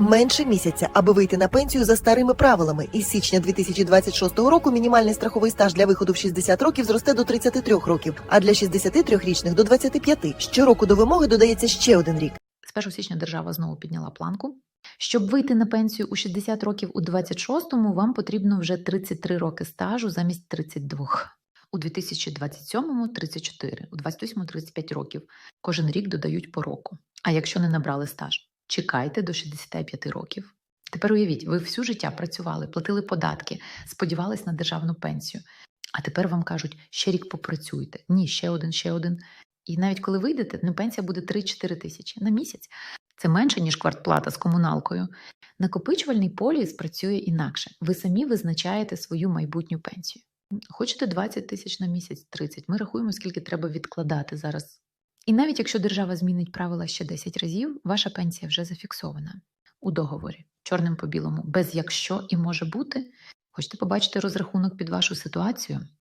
Менше місяця, аби вийти на пенсію за старими правилами. Із січня 2026 року мінімальний страховий стаж для виходу в 60 років зросте до 33 років, а для 63-річних до 25. Щороку до вимоги додається ще один рік. З 1 січня держава знову підняла планку. Щоб вийти на пенсію у 60 років у 26-му, вам потрібно вже 33 роки стажу замість 32. У 2027-му 34, у 28-му 35 років. Кожен рік додають по року. А якщо не набрали стаж, чекайте до 65 років. Тепер уявіть, ви всю життя працювали, платили податки, сподівались на державну пенсію. А тепер вам кажуть, ще рік попрацюйте. Ні, ще один, ще один. І навіть коли вийдете, ну, пенсія буде 3-4 тисячі на місяць. Це менше, ніж квартплата з комуналкою. Накопичувальний поліс працює інакше. Ви самі визначаєте свою майбутню пенсію. Хочете 20 тисяч на місяць, 30. Ми рахуємо, скільки треба відкладати зараз. І навіть якщо держава змінить правила ще 10 разів, ваша пенсія вже зафіксована у договорі, чорним по білому, без якщо і може бути. Хочете побачити розрахунок під вашу ситуацію?